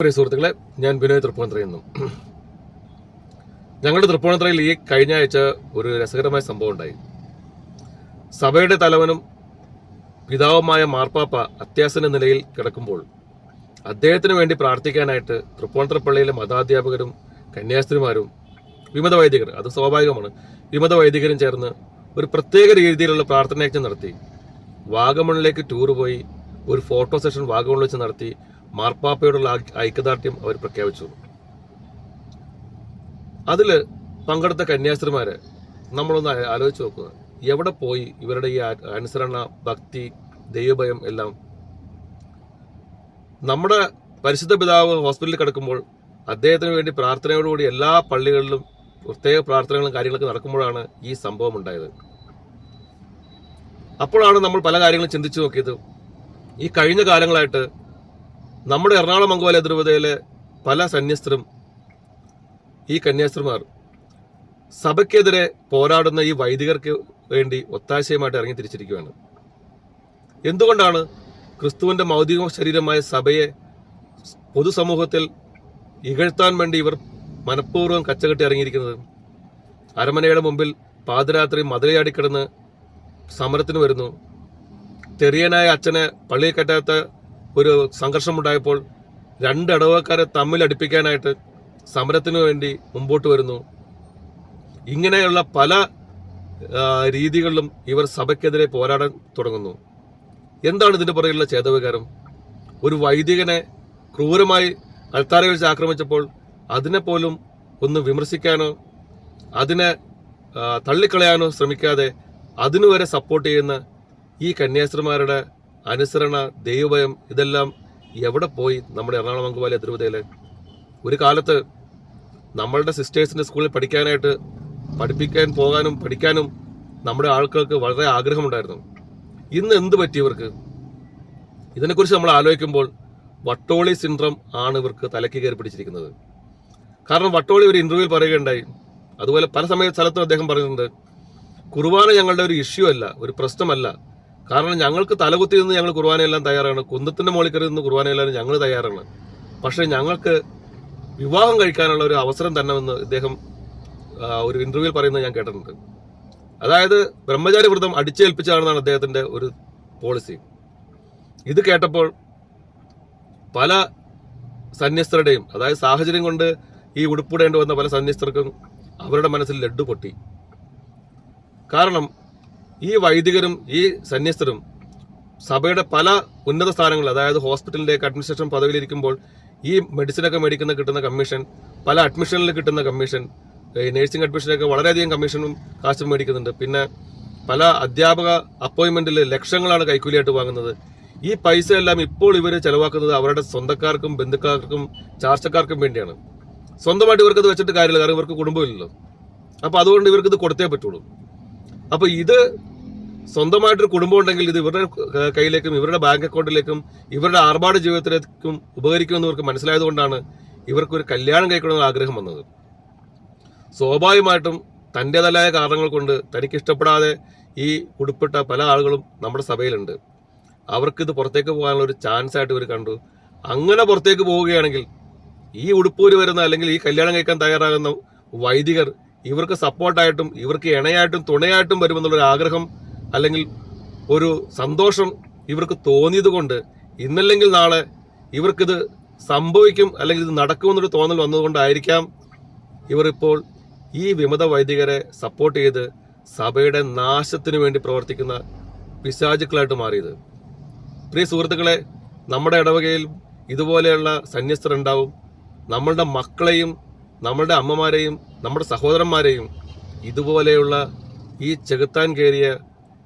പ്രിയ സുഹൃത്തുക്കളെ ഞാൻ വിനോദ് തൃപ്പൂണിത്തുറയിൽ നിന്നും. ഞങ്ങളുടെ തൃപ്പൂണിത്തുറയിൽ ഈ കഴിഞ്ഞ ആഴ്ച ഒരു രസകരമായ സംഭവം ഉണ്ടായി. സഭയുടെ തലവനും പിതാവുമായ മാർപ്പാപ്പ അത്യാസന നിലയിൽ കിടക്കുമ്പോൾ അദ്ദേഹത്തിന് വേണ്ടി പ്രാർത്ഥിക്കാനായിട്ട് തൃപ്പൂണിത്തുറ പള്ളിയിലെ മതാധ്യാപകരും കന്യാസ്ത്രീമാരും വിമത വൈദികർ അത് സ്വാഭാവികമാണ് വിമത വൈദികരും ചേർന്ന് ഒരു പ്രത്യേക രീതിയിലുള്ള പ്രാർത്ഥനയജ്ഞം നടത്തി. വാഗമണിലേക്ക് ടൂർ പോയി ഒരു ഫോട്ടോ സെഷൻ വാഗമണിൽ വെച്ച് നടത്തി മാർപ്പാപ്പയോടുള്ള ഐക്യദാർഢ്യം അവർ പ്രഖ്യാപിച്ചു. അതിൽ പങ്കെടുത്ത കന്യാസ്ത്രീമാരെ നമ്മളൊന്ന് ആലോചിച്ച് നോക്കുക എവിടെ പോയി ഇവരുടെ ഈ അനുസരണ ഭക്തി ദൈവഭയം എല്ലാം? നമ്മുടെ പരിശുദ്ധ പിതാവ് ഹോസ്പിറ്റലിൽ കിടക്കുമ്പോൾ അദ്ദേഹത്തിന് വേണ്ടി പ്രാർത്ഥനയോടുകൂടി എല്ലാ പള്ളികളിലും പ്രത്യേക പ്രാർത്ഥനകളും കാര്യങ്ങളൊക്കെ നടക്കുമ്പോഴാണ് ഈ സംഭവം ഉണ്ടായത്. അപ്പോഴാണ് നമ്മൾ പല കാര്യങ്ങളും ചിന്തിച്ചു നോക്കിയത്. ഈ കഴിഞ്ഞ കാലങ്ങളായിട്ട് നമ്മുടെ എറണാകുളം അങ്കോല ധ്രുവതയിലെ പല സന്യസ്തരും ഈ കന്യാസ്ത്രമാർ സഭയ്ക്കെതിരെ പോരാടുന്ന ഈ വൈദികർക്ക് വേണ്ടി ഒത്താശയുമായിട്ട് ഇറങ്ങി തിരിച്ചിരിക്കുകയാണ്. എന്തുകൊണ്ടാണ് ക്രിസ്തുവിന്റെ മൗതിക ശരീരമായ സഭയെ പൊതുസമൂഹത്തിൽ ഇകഴ്ത്താൻ വേണ്ടി ഇവർ മനഃപൂർവം കച്ചകെട്ടി ഇറങ്ങിയിരിക്കുന്നത്? അരമനയുടെ മുമ്പിൽ പാതിരാത്രി മതിലയാടിക്കിടന്ന് സമരത്തിന് വരുന്നു. തെറിയനായ അച്ഛനെ പള്ളിയിൽ കയറ്റാത്ത ഒരു സംഘർഷമുണ്ടായപ്പോൾ രണ്ട് ഇടവക്കാരെ തമ്മിൽ അടുപ്പിക്കാനായിട്ട് സമരത്തിനു വേണ്ടി മുമ്പോട്ട് വരുന്നു. ഇങ്ങനെയുള്ള പല രീതികളിലും ഇവർ സഭയ്ക്കെതിരെ പോരാടാൻ തുടങ്ങുന്നു. എന്താണ് ഇതിന്റെ പുറകിലുള്ള ചേതവികാരം ഒരു വൈദികനെ ക്രൂരമായി അൾത്താരയിൽ വെച്ച് ആക്രമിച്ചപ്പോൾ അതിനെ പോലും ഒന്ന് വിമർശിക്കാനോ അതിനെ തള്ളിക്കളയാനോ ശ്രമിക്കാതെ അതിനുവരെ സപ്പോർട്ട് ചെയ്യുന്ന ഈ കന്യാസ്ത്രീമാരുടെ അനുസരണ ദൈവഭയം ഇതെല്ലാം എവിടെ പോയി നമ്മുടെ എറണാകുളം അങ്കുവാലി തിരുവതയിൽ ഒരു കാലത്ത് നമ്മളുടെ സിസ്റ്റേഴ്സിന്റെ സ്കൂളിൽ പഠിക്കാനായിട്ട് പഠിപ്പിക്കാൻ പോകാനും പഠിക്കാനും നമ്മുടെ ആൾക്കാർക്ക് വളരെ ആഗ്രഹമുണ്ടായിരുന്നു. ഇന്ന് എന്ത് പറ്റി ഇവർക്ക്? ഇതിനെക്കുറിച്ച് നമ്മൾ ആലോചിക്കുമ്പോൾ വട്ടോളി സിൻഡ്രം ആണ് ഇവർക്ക് തലയ്ക്ക് കയറി പിടിച്ചിരിക്കുന്നത്. കാരണം വട്ടോളി ഒരു ഇന്റർവ്യൂവിൽ പറയുകയുണ്ടായി. അതുപോലെ പല സമയ സ്ഥലത്തും അദ്ദേഹം പറയുന്നുണ്ട് കുർബാന ഞങ്ങളുടെ ഒരു ഇഷ്യൂ അല്ല ഒരു പ്രശ്നമല്ല. കാരണം ഞങ്ങൾക്ക് തലകുത്തി നിന്ന് ഞങ്ങൾ കുർബാനയെല്ലാം തയ്യാറാണ്. കുന്തത്തിന്റെ മുകളിൽ കയറി നിന്ന് കുർബാനയെല്ലാം ഞങ്ങൾ തയ്യാറാണ്. പക്ഷെ ഞങ്ങൾക്ക് വിവാഹം കഴിക്കാനുള്ള ഒരു അവസരം തരണമെന്ന് ഇദ്ദേഹം ഒരു ഇന്റർവ്യൂവിൽ പറയുന്നത് ഞാൻ കേട്ടിട്ടുണ്ട്. അതായത് ബ്രഹ്മചാരി വ്രതം അടിച്ചേൽപ്പിച്ചാണെന്നാണ് അദ്ദേഹത്തിന്റെ ഒരു പോളിസി ഇത് കേട്ടപ്പോൾ പല സന്യസ്തരുടെയും അതായത് സാഹചര്യം കൊണ്ട് ഈ ഉടുപ്പിടേണ്ടി വന്ന പല സന്യസ്തർക്കും അവരുടെ മനസ്സിൽ ലഡ്ഡു പൊട്ടി. കാരണം ഈ വൈദികരും ഈ സന്യസ്തരും സഭയുടെ പല ഉന്നത സ്ഥാനങ്ങൾ അതായത് ഹോസ്പിറ്റലിലേക്ക് അഡ്മിനിസ്ട്രേഷൻ പദവിയിലിരിക്കുമ്പോൾ ഈ മെഡിസിനൊക്കെ മേടിക്കുന്ന കിട്ടുന്ന കമ്മീഷൻ പല അഡ്മിഷനിൽ കിട്ടുന്ന കമ്മീഷൻ ഈ നേഴ്സിംഗ് അഡ്മിഷനൊക്കെ വളരെയധികം കമ്മീഷനും കാശും മേടിക്കുന്നുണ്ട്. പിന്നെ പല അധ്യാപക അപ്പോയിൻമെന്റിൽ ലക്ഷങ്ങളാണ് കൈക്കൂലിയായിട്ട് വാങ്ങുന്നത്. ഈ പൈസ എല്ലാം ഇപ്പോൾ ഇവർ ചിലവാക്കുന്നത് അവരുടെ സ്വന്തക്കാർക്കും ബന്ധുക്കാർക്കും ചാർച്ചക്കാർക്കും വേണ്ടിയാണ്. സ്വന്തമായിട്ട് ഇവർക്കത് വെച്ചിട്ട് കാര്യമില്ല കാരണം ഇവർക്ക് കുടുംബമില്ലല്ലോ. അപ്പോൾ അതുകൊണ്ട് ഇവർക്ക് ഇത് കൊടുത്തേ പറ്റുള്ളൂ. അപ്പൊ ഇത് സ്വന്തമായിട്ടൊരു കുടുംബം ഉണ്ടെങ്കിൽ ഇത് ഇവരുടെ കയ്യിലേക്കും ഇവരുടെ ബാങ്ക് അക്കൗണ്ടിലേക്കും ഇവരുടെ ആർഭാട ജീവിതത്തിലേക്കും ഉപകരിക്കുമെന്ന് ഇവർക്ക് മനസ്സിലായതുകൊണ്ടാണ് ഇവർക്കൊരു കല്യാണം കഴിക്കണമെന്ന് ആഗ്രഹം വന്നത്. സ്വാഭാവികമായിട്ടും തന്റെതല്ലായ കാരണങ്ങൾ കൊണ്ട് തനിക്ക് ഇഷ്ടപ്പെടാതെ ഈ ഉടുപ്പിട്ട പല ആളുകളും നമ്മുടെ സഭയിലുണ്ട്. അവർക്കിത് പുറത്തേക്ക് പോകാനുള്ള ഒരു ചാൻസ് ആയിട്ട് ഇവർ കണ്ടു. അങ്ങനെ പുറത്തേക്ക് പോവുകയാണെങ്കിൽ ഈ ഉടുപ്പൂര് വരുന്ന അല്ലെങ്കിൽ ഈ കല്യാണം കഴിക്കാൻ തയ്യാറാകുന്ന വൈദികർ ഇവർക്ക് സപ്പോർട്ടായിട്ടും ഇവർക്ക് ഇണയായിട്ടും തുണയായിട്ടും വരുമെന്നുള്ളൊരു ആഗ്രഹം അല്ലെങ്കിൽ ഒരു സന്തോഷം ഇവർക്ക് തോന്നിയത് കൊണ്ട് ഇന്നല്ലെങ്കിൽ നാളെ ഇവർക്കിത് സംഭവിക്കും അല്ലെങ്കിൽ ഇത് നടക്കുമെന്നൊരു തോന്നൽ വന്നതുകൊണ്ടായിരിക്കാം ഇവർ ഇപ്പോൾ ഈ വിമത വൈദികരെ സപ്പോർട്ട് ചെയ്ത് സഭയുടെ നാശത്തിന് വേണ്ടി പ്രവർത്തിക്കുന്ന പിശാചുക്കളായിട്ട് മാറിയത്. പ്രിയ സുഹൃത്തുക്കളെ നമ്മുടെ ഇടവകയിൽ ഇതുപോലെയുള്ള സന്യസ്തരുണ്ടാവും. നമ്മളുടെ മക്കളെയും നമ്മളുടെ അമ്മമാരെയും നമ്മുടെ സഹോദരന്മാരെയും ഇതുപോലെയുള്ള ഈ ചെകുത്താൻ കയറിയ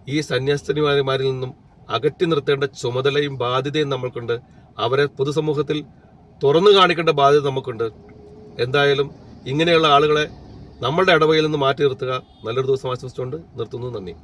ഈ സന്യാസിനിമാരിൽ നിന്നും അകറ്റി നിർത്തേണ്ട ചുമതലയും ബാധ്യതയും നമ്മൾക്കുണ്ട്. അവരെ പൊതുസമൂഹത്തിൽ തുറന്നു കാണിക്കേണ്ട ബാധ്യത നമുക്കുണ്ട്. എന്തായാലും ഇങ്ങനെയുള്ള ആളുകളെ നമ്മളുടെ ഇടവയിൽ നിന്ന് മാറ്റി നിർത്തുക. നല്ലൊരു ദിവസം ആശംസിച്ചുകൊണ്ട് നിർത്തുന്നു. നന്ദി.